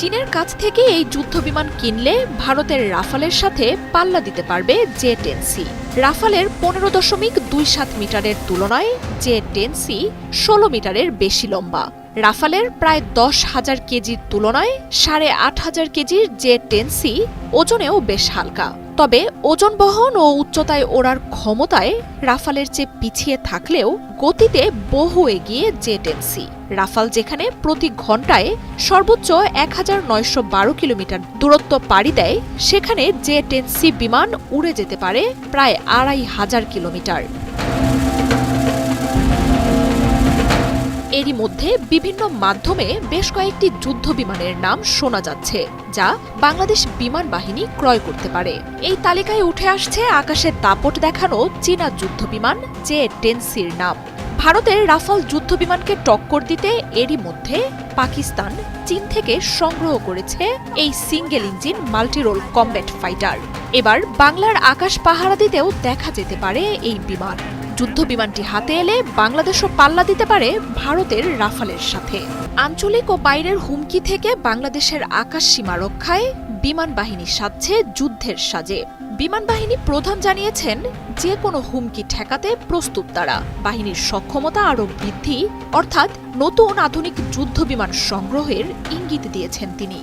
চীনের কাছ থেকে এই যুদ্ধবিমান কিনলে ভারতের রাফালের সাথে পাল্লা দিতে পারবে জে টেন সি। রাফালের পনেরো দশমিক দুই সাত মিটারের তুলনায় জে টেন সি ষোলো মিটারের বেশি লম্বা। রাফালের প্রায় দশ হাজার কেজির তুলনায় সাড়ে আট হাজার কেজির জে টেন সি ওজনেও বেশ হালকা। তবে ওজন বহন ও উচ্চতায় ওড়ার ক্ষমতায় রাফালের চেয়ে পিছিয়ে থাকলেও গতিতে বহু এগিয়ে জেট এনসি রাফাল যেখানে প্রতি ঘন্টায় সর্বোচ্চ এক হাজার নয়শো বারো কিলোমিটার দূরত্ব পাড়ি দেয়, সেখানে জেট এনসি বিমান উড়ে যেতে পারে প্রায় আড়াই হাজার কিলোমিটার। এরই মধ্যে বিভিন্ন মাধ্যমে বেশ কয়েকটি যুদ্ধ বিমানের নাম শোনা যাচ্ছে, যা বাংলাদেশ বিমান বাহিনী ক্রয় করতে পারে। এই তালিকায় উঠে আসছে আকাশে দাপট দেখানো চীনা যুদ্ধ বিমান জে টেনসির নাম। ভারতের রাফাল যুদ্ধ বিমানকে টক্কর দিতে এরই মধ্যে পাকিস্তান চীন থেকে সংগ্রহ করেছে এই single engine multirole combat fighter. এবার বাংলার আকাশ পাহারা দিতেও দেখা যেতে পারে এই বিমান। যুদ্ধ বিমানটি হাতে এলে বাংলাদেশও পাল্লা দিতে পারে ভারতের রাফালের সাথে। আঞ্চলিক ও বাইরের হুমকি থেকে বাংলাদেশের আকাশ সীমা রক্ষায় বিমান বাহিনী সাজছে যুদ্ধের সাজে। বিমান বাহিনী প্রধান জানিয়েছেন, যে কোনো হুমকি ঠেকাতে প্রস্তুত তারা। বাহিনীর সক্ষমতা আরও বৃদ্ধি, অর্থাৎ নতুন আধুনিক যুদ্ধ বিমান সংগ্রহের ইঙ্গিত দিয়েছেন তিনি।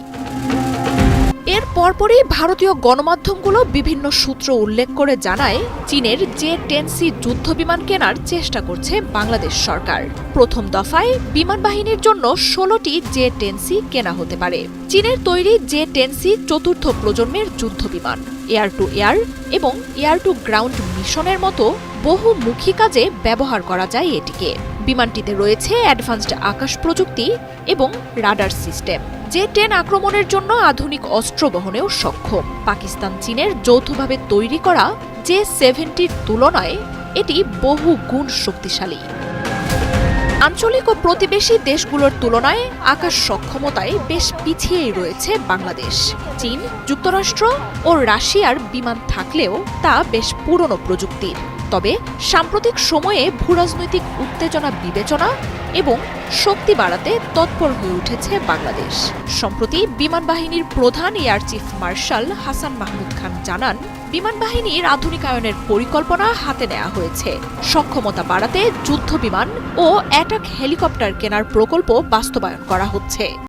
পরপরই ভারতীয় গণমাধ্যমগুলো বিভিন্ন সূত্র উল্লেখ করে জানায়, চীনের জে টেনসি যুদ্ধ বিমান কেনার চেষ্টা করছে বাংলাদেশ সরকার। প্রথম দফায় বিমান বাহিনীর জন্য ষোলোটি জে টেনসি কেনা হতে পারে। চীনের তৈরি জে টেনসি চতুর্থ প্রজন্মের যুদ্ধ বিমান এয়ার টু এয়ার এবং এয়ার টু গ্রাউন্ড মিশনের মতো বহুমুখী কাজে ব্যবহার করা যায় এটিকে। বিমানটিতে রয়েছে অ্যাডভান্সড আকাশ প্রযুক্তি এবং রাডার সিস্টেম, যে টেন আক্রমণের জন্য আধুনিক অস্ত্র বহনেও সক্ষম। পাকিস্তান চীনের যৌথভাবে তৈরি করা যে সেভেনটির তুলনায় এটি বহু গুণ শক্তিশালী। আঞ্চলিক ও প্রতিবেশী দেশগুলোর তুলনায় আকাশ সক্ষমতায় বেশ পিছিয়েই রয়েছে বাংলাদেশ। চীন, যুক্তরাষ্ট্র ও রাশিয়ার বিমান থাকলেও তা বেশ পুরনো প্রযুক্তির। তবে সাম্প্রতিক সময়ে ভূরাজনৈতিক উত্তেজনা বিবেচনা এবং শক্তি বাড়াতে তৎপর হয়ে উঠেছে বাংলাদেশ। সম্প্রতি বিমান বাহিনীর প্রধান air chief marshal Hasan Mahmud Khan জানান, বিমান বাহিনীর আধুনিকায়নের পরিকল্পনা হাতে নেওয়া হয়েছে। সক্ষমতা বাড়াতে যুদ্ধ বিমান ও অ্যাটাক হেলিকপ্টার কেনার প্রকল্প বাস্তবায়ন করা হচ্ছে।